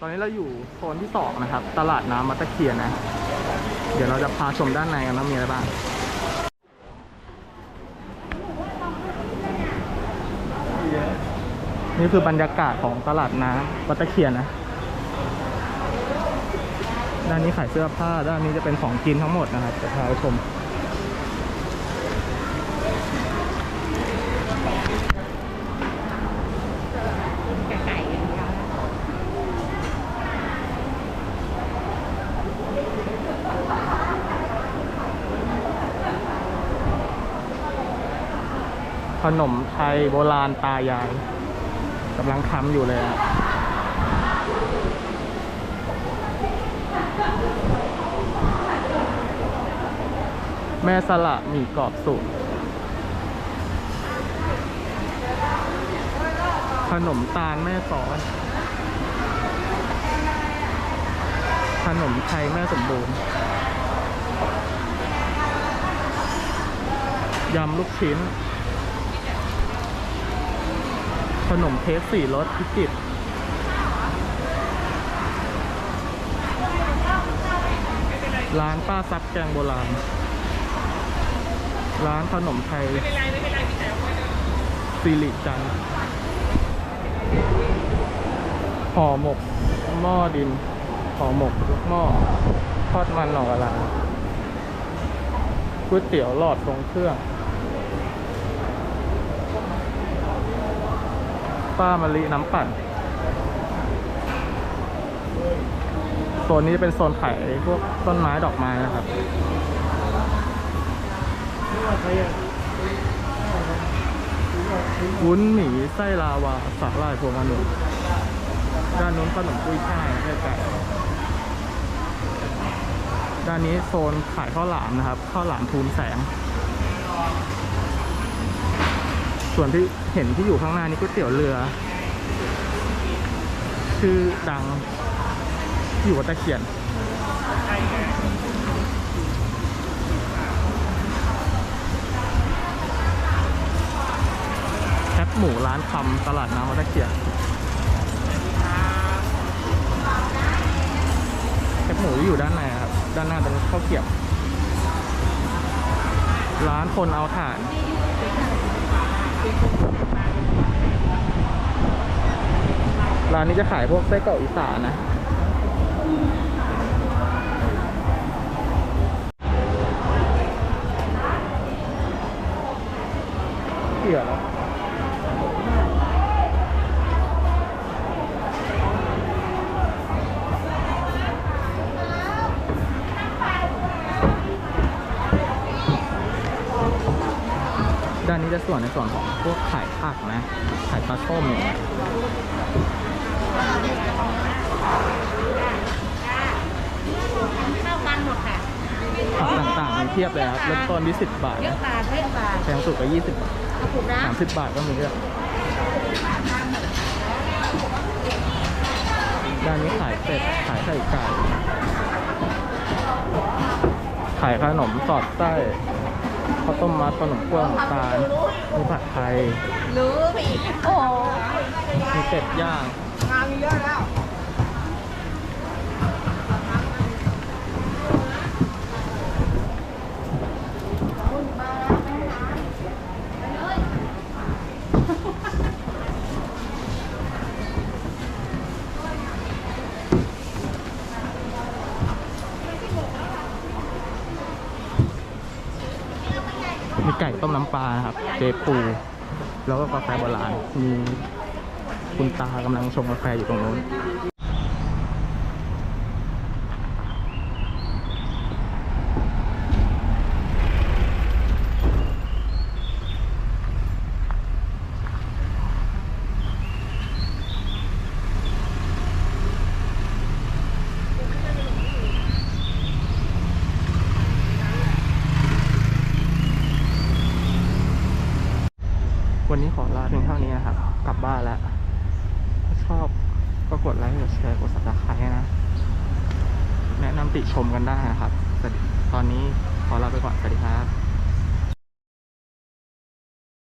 ตอนนี้เราอยู่โซนที่สองนะครับ ตลาดน้ำมัตะเคียนนะ เดี๋ยวเราจะพาชมด้านในกันว่ามีอะไรบ้างนี่คือบรรยากาศของตลาดน้ำวัตะเคียนนะ ด้านนี้ขายเสื้อผ้า ด้านนี้จะเป็นของกินทั้งหมดนะครับจะพาไปชม ไก่อย่างเดียว ข นมไทยโบราณตายายกำลังทำอยู่เลยอะแม่สละหมี่กรอบสูตรขนมตาลแม่สอนขนมไทยแม่สมบูรณ์ยำลูกชิ้น ขนมเค้กสี่รสพิจิตรร้านป้าซับแกงโบราณ ร้านขนมไทยสิริจันทร์ห่อหมก หม้อดิน ห่อหมกลูกหม้อ ทอดมันหน่อกะลาก๋วยเตี๋ยวหลอดทรงเครื่อง ป้ามะลิน้ำปั่นโซนนี้จะเป็นโซนขายพวกต้นไม้ดอกไม้นะครับวุ้นหมี่ไส้ลาวาสาหร่ายพวงองุ่นด้านนู้นขนมกุ้ยช่ายใกล้ๆด้านนี้โซนขายข้าวหลามนะครับข้าวหลามทูลแสง ส่วนที่เห็นที่อยู่ข้างหน้านี้ก๋วยเตี๋ยวเรือ ชื่อดังอยู่วัดตะเคียนแคปหมูร้านคำตลาดน้ำวัดตะเคียนแคปหมูอยู่ด้านในครับ ด้านหน้าเป็นข้าวเกียบร้านคนเอาถ่าน ร้านนี้จะขายพวกไส้กรอกอีสานนะ เกี่ยวแล้วานนี้จะส่วนในส่วนของพวกขายผักนะขายปลาส้มอย่างเงี้ยข้าวมันหมดค่ะผักต่างๆมีเทียบเลยครับเริ่มต้นที่10บาทเยอะนะบาทเยอะบาทแพงสุดก็20บาทเอาถูกนะ30บาทก็มีเยอะด้านนี้ขายเป็ดขายไข่ไก่ขายขนมสอดไส้ ข้าวต้มมัดขนมกล้วยน้ำตาลมีผัดไทยรู้ไปอีกโอ้โหมีเป็ดย่างงานมีเยอะแล้ว มีไก่ต้มน้ำปลาครับ เจปู แล้วก็กาแฟโบราณ มีคุณตากำลังชงกาแฟอยู่ตรงนู้น วันนี้ขอลาเพียงเท่านี้นะครับ กลับบ้านแล้ว ถ้าชอบก็กดไลค์กดแชร์กดสับสไครต์นะ แนะนำติชมกันได้นะครับ ตอนนี้ขอลาไปก่อน สวัสดีครับ